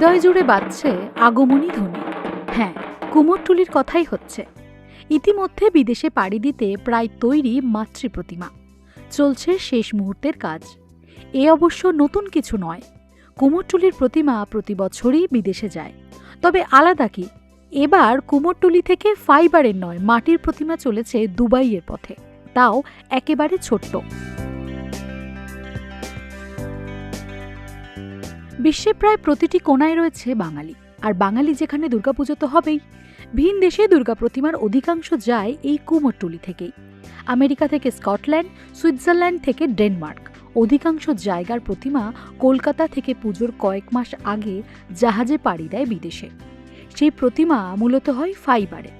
হৃদয় জুড়ে বাজছে আগমনী ধ্বনি। হ্যাঁ কুমোরটুলির কথাই হচ্ছে। ইতিমধ্যে বিদেশে পাড়ি দিতে প্রায় তৈরি মাতৃ প্রতিমা। চলছে শেষ মুহূর্তের কাজ। এ অবশ্য নতুন কিছু নয়। কুমোরটুলির প্রতিমা প্রতি বছরই বিদেশে যায়। তবে আলাদা কি? এবার কুমোরটুলি থেকে ফাইবারের নয়, মাটির প্রতিমা চলেছে দুবাইয়ের পথে। তাও একেবারে ছোট্ট। বিশ্বে প্রায় প্রতিটি কোনায় রয়েছে বাঙালি। আর বাঙালি যেখানে দুর্গাপুজো তো হবেই। ভিন দেশে দুর্গা প্রতিমার অধিকাংশ যায় এই কুমোরটুলি থেকেই। আমেরিকা থেকে স্কটল্যান্ড সুইজারল্যান্ড থেকে ডেনমার্ক। অধিকাংশ জায়গার প্রতিমা কলকাতা থেকে পুজোর কয়েক মাস আগে জাহাজে পাড়ি দেয় বিদেশে। সেই প্রতিমা মূলত হয় ফাইবারে।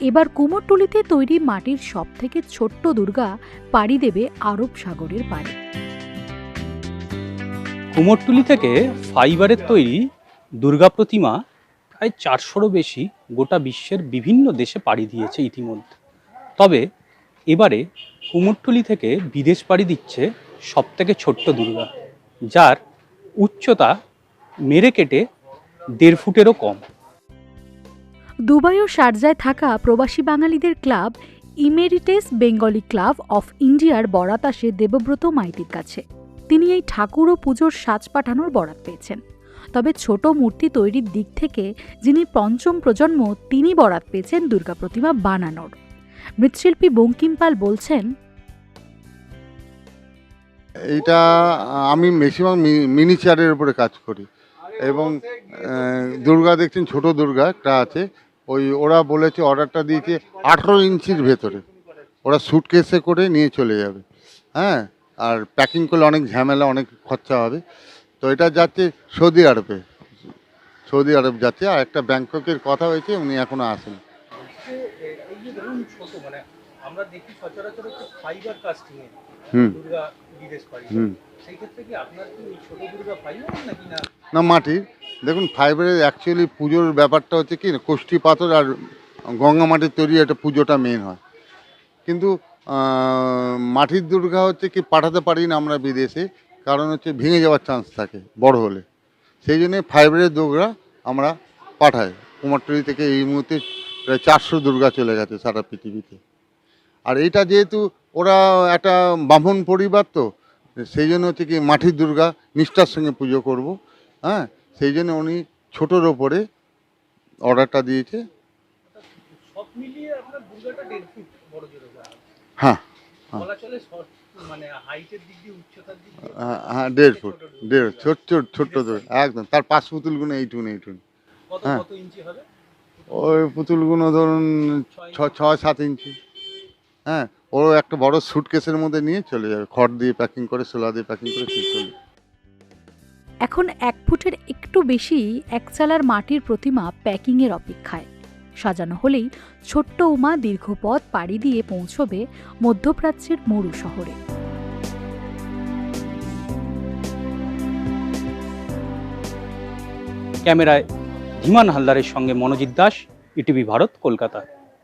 এবার কুমোরটুলিতে তৈরি মাটির সব থেকে ছোট্ট দুর্গা পাড়ি দেবে আরব সাগরের পাড়ে। কুমোরটুলি থেকে ফাইবারের তৈরি দুর্গা প্রতিমা প্রায় চারশোরও বেশি গোটা বিশ্বের বিভিন্ন দেশে পাড়ি দিয়েছে ইতিমধ্যে। তবে এবারে কুমোরটুলি থেকে বিদেশ পাড়ি দিচ্ছে সবথেকে ছোট্ট দুর্গা, যার উচ্চতা মেরে কেটে দেড় ফুটেরও কম। দুবাই ও শারজায় থাকা প্রবাসী বাঙালিদের club Emirates Bengali club of ইন্ডিয়ার বরাত আসে দেবব্রত মাইতির কাছে। তিনি এই ঠাকুর ও পুজোর সাজ পাঠানোর বরাত পেয়েছেন। তবে ছোট মূর্তি তৈরির দিক থেকে যিনি পঞ্চম প্রজন্ম, তিনি বরাত পেয়েছেন দুর্গা প্রতিমা বানানোর। মৃৎশিল্পী বঙ্কিম পাল বলছেন এটা আমি ম্যাক্সিমাম মিনিচারের উপরে কাজ করি। এবং দুর্গা দেখছেন, ছোট দুর্গা একটা আছে। ওই, ওরা বলেছে অর্ডারটা দিয়েছে আঠেরো ইঞ্চির ভেতরে। ওরা সুটকেসে করে নিয়ে চলে যাবে। হ্যাঁ? আর প্যাকিং করলে অনেক ঝামেলা, অনেক খরচা হবে। তো এটা যাচ্ছে সৌদি আরবে। সৌদি আরব যাচ্ছে আর একটা ব্যাংককের কথা হয়েছে, উনি এখনও আসেন। না না মাটির দেখুন ফাইবারের অ্যাকচুয়ালি পুজোর ব্যাপারটা হচ্ছে কি, কোষ্ঠী পাথর আর গঙ্গা মাটির তৈরি একটা পুজোটা মেন হয়। কিন্তু মাটির দুর্গা হচ্ছে কি পাঠাতে পারি না আমরা বিদেশে, কারণ হচ্ছে ভেঙে যাওয়ার চান্স থাকে বড় হলে। সেই জন্যে ফাইবারের দুর্গা আমরা পাঠাই। কুমারটুলি থেকে এই মুহূর্তে প্রায় চারশো দুর্গা চলে গেছে সারা পৃথিবীতে। আর এটা যেহেতু ওরা একটা ব্রাহ্মণ পরিবার তো, সেই জন্য হচ্ছে কি মাটির দুর্গা নিষ্ঠার সঙ্গে পুজো করব হ্যাঁ? সেই জন্য উনি ছোটোর ওপরে অর্ডারটা দিয়েছে। সব মিলিয়ে আপনার দুর্গাটা দেড় ফুট বড় হ্যাঁ। হ্যাঁ। বলা চলে শর্ট মানে হাইটের দিক দিয়ে উচ্চতার দিক দিয়ে হ্যাঁ, হ্যাঁ দেড় ফুট দেড় ছোট ছোট ছোট্ট একদম। তার পাঁচ পুতুলগুলো এইটুন এইটুন হ্যাঁ। কত ইঞ্চি হবে? ওই পুতুলগুলো ধরুন ছ ছয় সাত ইঞ্চি। হ্যাঁ ও একটা বড় সুটকেসের মধ্যে নিয়ে চলে যাবে। খড় দিয়ে প্যাকিং করে সোলা দিয়ে প্যাকিং করে ঠিক চলে এখন এক ফুটের একটু বেশি একচালার মাটির প্রতিমা প্যাকিংয়ের অপেক্ষায়। সাজানো হলেই ছোট্ট উমা দীর্ঘ পথ পাড়ি দিয়ে পৌঁছবে মধ্যপ্রাচ্যের মরু শহরে। ক্যামেরায় ধীমান হালদারের সঙ্গে মনোজিৎ দাস, ইটিভি ভারত, কলকাতা।